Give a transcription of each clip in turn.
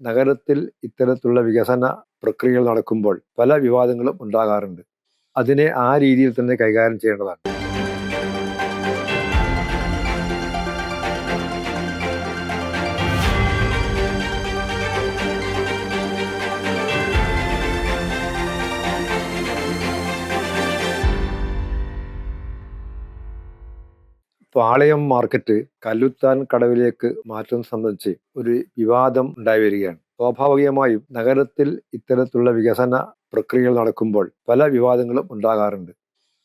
നഗരത്തിൽ ഇത്തരത്തിലുള്ള വികസന പ്രക്രിയകൾ നടക്കുമ്പോൾ പല വിവാദങ്ങളും ഉണ്ടാകാറുണ്ട്. അതിനെ ആ രീതിയിൽ തന്നെ കൈകാര്യം ചെയ്യേണ്ടതാണ്. പാളയം മാർക്കറ്റ് കല്ലുത്താൻ കടവിലേക്ക് മാറ്റം സംബന്ധിച്ച് ഒരു വിവാദം ഉണ്ടായി വരികയാണ് സ്വാഭാവികമായും നഗരത്തിൽ ഇത്തരത്തിലുള്ള വികസന പ്രക്രിയകൾ നടക്കുമ്പോൾ പല വിവാദങ്ങളും ഉണ്ടാകാറുണ്ട്.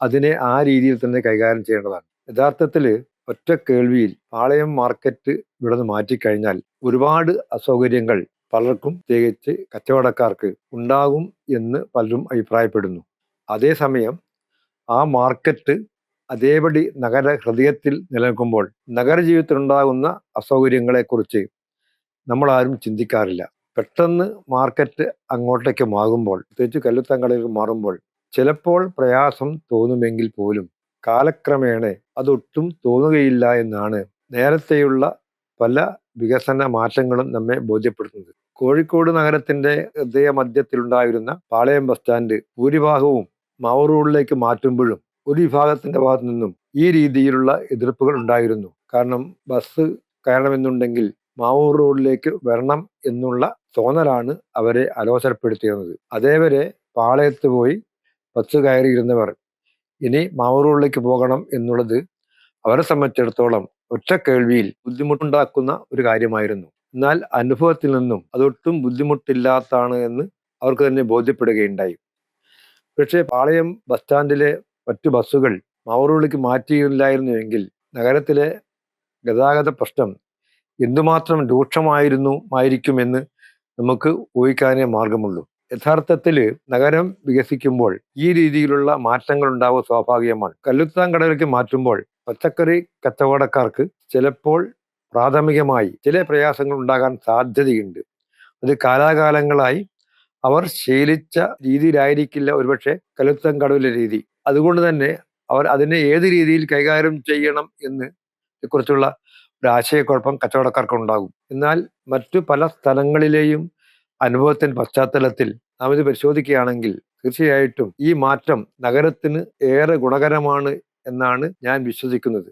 അതിനെ ആ രീതിയിൽ തന്നെ കൈകാര്യം ചെയ്യേണ്ടതാണ്. യഥാർത്ഥത്തിൽ ഒറ്റ കേൾവിയിൽ പാളയം മാർക്കറ്റ് ഇവിടെ നിന്ന് മാറ്റിക്കഴിഞ്ഞാൽ ഒരുപാട് അസൗകര്യങ്ങൾ പലർക്കും പ്രത്യേകിച്ച് കച്ചവടക്കാർക്ക് ഉണ്ടാകും എന്ന് പലരും അഭിപ്രായപ്പെടുന്നു. അതേസമയം ആ മാർക്കറ്റ് അതേപടി നഗര ഹൃദയത്തിൽ നിലനിൽക്കുമ്പോൾ നഗരജീവിതത്തിലുണ്ടാകുന്ന അസൗകര്യങ്ങളെക്കുറിച്ച് നമ്മളാരും ചിന്തിക്കാറില്ല. പെട്ടെന്ന് മാർക്കറ്റ് അങ്ങോട്ടേക്ക് മാറുമ്പോൾ പ്രത്യേകിച്ച് കല്ലുത്തങ്കടയിലേക്ക് മാറുമ്പോൾ ചിലപ്പോൾ പ്രയാസം തോന്നുമെങ്കിൽ പോലും കാലക്രമേണ അതൊട്ടും തോന്നുകയില്ല എന്നാണ് നേരത്തെയുള്ള പല വികസന മാറ്റങ്ങളും നമ്മെ ബോധ്യപ്പെടുത്തുന്നത്. കോഴിക്കോട് നഗരത്തിന്റെ ഹൃദയ മധ്യത്തിലുണ്ടായിരുന്ന പാളയം ബസ് സ്റ്റാൻഡ് ഭൂരിഭാഗവും മാവൂർ റോഡിലേക്ക് മാറ്റുമ്പോഴും ഒരു വിഭാഗത്തിന്റെ ഭാഗത്തു നിന്നും ഈ രീതിയിലുള്ള എതിർപ്പുകൾ ഉണ്ടായിരുന്നു. കാരണം ബസ് കയറണമെന്നുണ്ടെങ്കിൽ മാവൂർ റോഡിലേക്ക് വരണം എന്നുള്ള തോന്നലാണ് അവരെ അലോസരപ്പെടുത്തിയിരുന്നത്. അതേവരെ പാളയത്ത് പോയി ബസ് കയറിയിരുന്നവർ ഇനി മാവൂർ റോഡിലേക്ക് പോകണം എന്നുള്ളത് അവരെ സംബന്ധിച്ചിടത്തോളം ഒറ്റ കേൾവിയിൽ ബുദ്ധിമുട്ടുണ്ടാക്കുന്ന ഒരു കാര്യമായിരുന്നു. എന്നാൽ അനുഭവത്തിൽ നിന്നും അതൊട്ടും ബുദ്ധിമുട്ടില്ലാത്താണ് എന്ന് അവർക്ക് തന്നെ ബോധ്യപ്പെടുകയുണ്ടായി. പക്ഷേ പാളയം ബസ് സ്റ്റാൻഡിലെ മറ്റു ബസ്സുകൾ മാവൂറുകളിലേക്ക് മാറ്റിയില്ലായിരുന്നുവെങ്കിൽ നഗരത്തിലെ ഗതാഗത പ്രശ്നം എന്തുമാത്രം രൂക്ഷമായിരുന്നു ആയിരിക്കുമെന്ന് നമുക്ക് ഊഹിക്കാനേ മാർഗമുള്ളൂ. യഥാർത്ഥത്തിൽ നഗരം വികസിക്കുമ്പോൾ ഈ രീതിയിലുള്ള മാറ്റങ്ങൾ ഉണ്ടാവുക സ്വാഭാവികമാണ്. കല്ലുത്താൻ കടയിലേക്ക് മാറ്റുമ്പോൾ പച്ചക്കറി കച്ചവടക്കാർക്ക് ചിലപ്പോൾ പ്രാഥമികമായി ചില പ്രയാസങ്ങൾ ഉണ്ടാകാൻ സാധ്യതയുണ്ട്. അത് കാലാകാലങ്ങളായി അവർ ശീലിച്ച രീതിയിലായിരിക്കില്ല ഒരുപക്ഷെ കലുത്തം കടവിലെ രീതി. അതുകൊണ്ട് തന്നെ അവർ അതിനെ ഏത് രീതിയിൽ കൈകാര്യം ചെയ്യണം എന്ന് കുറിച്ചുള്ള ഒരു ആശയക്കുഴപ്പം കച്ചവടക്കാർക്ക് ഉണ്ടാകും എന്നാൽ മറ്റു പല സ്ഥലങ്ങളിലെയും അനുഭവത്തിന്റെ പശ്ചാത്തലത്തിൽ നാം ഇത് പരിശോധിക്കുകയാണെങ്കിൽ തീർച്ചയായിട്ടും ഈ മാറ്റം നഗരത്തിന് ഏറെ ഗുണകരമാണ് എന്നാണ് ഞാൻ വിശ്വസിക്കുന്നത്.